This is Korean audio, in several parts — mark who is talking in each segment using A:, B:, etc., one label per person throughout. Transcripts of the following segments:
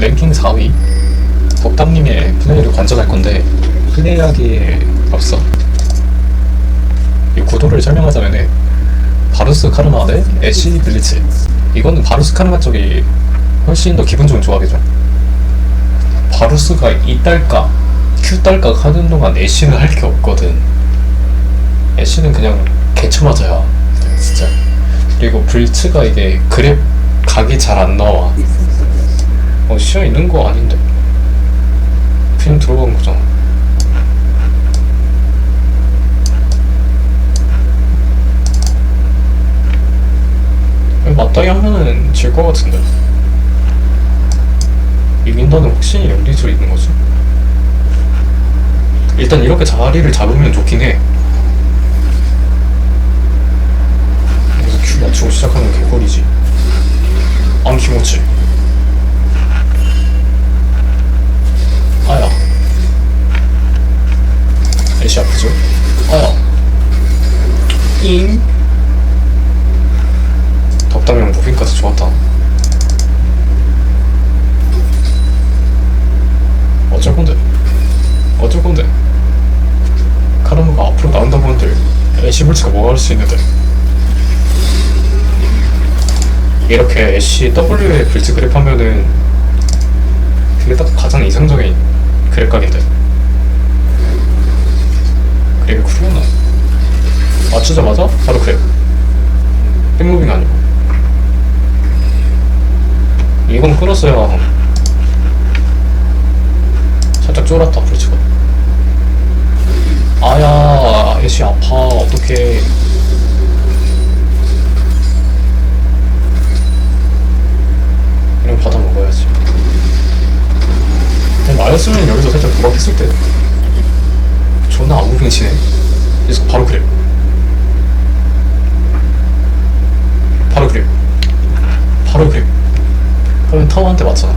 A: 4위 덕담님의 플레이를 관전할 건데 플레이하기에 앞서 이 구도를 설명하자면은 바루스 카르마 대 애쉬 블리츠. 이거는 바루스 카르마 쪽이 훨씬 더 기분 좋은 조합이죠. 바루스가 이 딸깍 Q 딸깍 하는 동안 애쉬는 할 게 없거든. 애쉬는 그냥 개쳐 맞아야 돼, 진짜. 그리고 블리츠가 이게 그랩 각이 잘 안 나와 어 시야 있는 거 아닌데? 그냥 들어간 거잖아. 맞다이 하면은 질 것 같은데? 이긴다는 확신이 어디서 있는 거지? 일단 이렇게 자리를 잡으면 좋긴 해. 여기서 큐 맞추고 시작하는 개꿀이지. 안 키모치 아야 애쉬 아프죠? 아야 잉 덕담형 무빙까지 좋았다. 어쩔 건데? 어쩔 건데? 카르마가 앞으로 나온다고 한들 애쉬 불치가 뭐가 할 수 있는데? 이렇게 애쉬 W에 불치 그랩 하면은 그게 딱 가장 이상적인 그랩각인데? 그랩이 쿨이었나? 맞추자마자 바로 그랩 백무빙 아니고. 이건 끊었어야 살짝 쫄았다 불치가. 아야 애쉬 아파. 어떡해. 이런 받아 먹어야지. 근데 나였으면 여기서 살짝 도박했을 때. 존나 아무빙 치네. 그래서 바로 그래 바로 그래 바로 그래 타워한테 맞잖아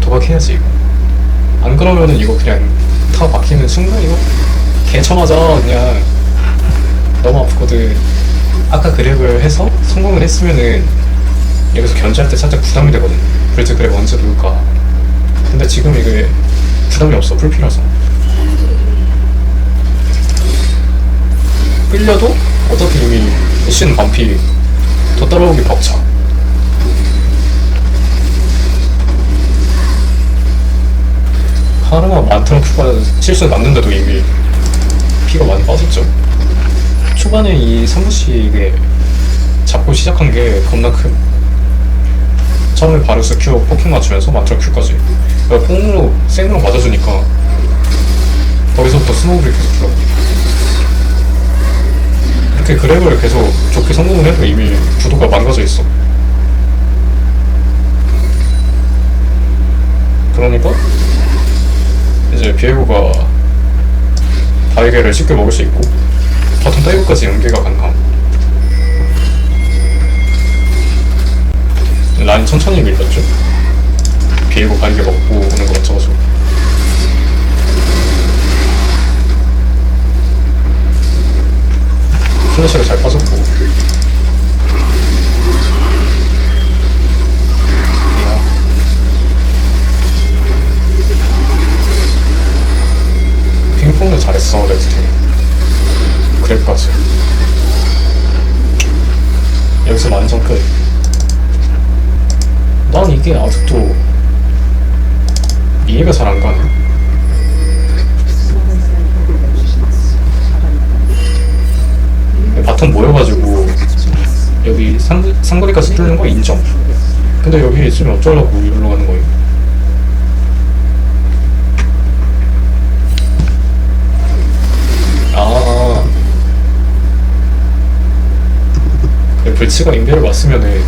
A: 도박해야지 이거. 안 그러면은 이거 그냥 타워 박히는 순간 이거 개쳐맞아 그냥. 너무 아프거든. 아까 그랩을 해서 성공을 했으면은 여기서 견제할 때 살짝 부담이 되거든. 그래서 그래 언제 누울까. 근데 지금 이게 부담이 없어 풀피라서. 끌려도 어차피 이미 애쉬는 반피 더 따라오기 벅차 카르마 많다는 큐가 실수 났는데도 이미 피가 많이 빠졌죠. 초반에 이 사무씨 이게 잡고 시작한 게 겁나 큰. 처음에 바루스 큐 포킹 맞추면서 만트라 큐까지. 그러니까 뽕으로 생으로 맞아주니까 거기서부터 스노우를 계속 불러 이렇게 그랩을 계속 좋게 성공을 해도 이미 구도가 망가져 있어. 그러니까 이제 비에고가 바이게를 쉽게 먹을 수 있고 바텀 다이브까지 연계가 가능함. 라인 천천히 밀렸죠? 비에고 바이게 먹고 오는 거 맞춰가지고. 플래시가 잘 빠졌고 이야. 잘했어 레드팀 그랩까지 여기서 완전 끝. 난 이게 아직도 이해가 잘 안 가네. 바텀 모여가지고 여기 상, 상거리까지 뚫는 거 인정. 근데 여기 있으면 어쩌려고 이리로 가는 거예요? 아. 그 불치가 인베를 왔으면은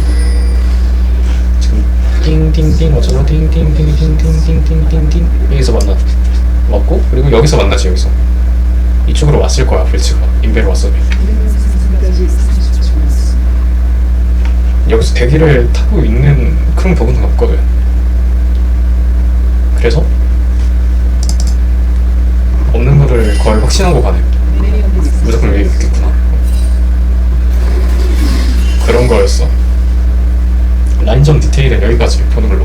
A: 지금 띵띵띵 어쩌고 띵띵띵띵띵띵띵띵띵 여기서 만나 왔고 그리고 여기서 만나지 여기서. 이쪽으로 왔을 거야 불치가 인베를 왔으면 여기서 대기를 타고 있는 그런 부분은 없거든. 그래서 없는 거를 거의 확신하고 가네 무 거였어. 라인전 디테일은 여기까지 보는 걸로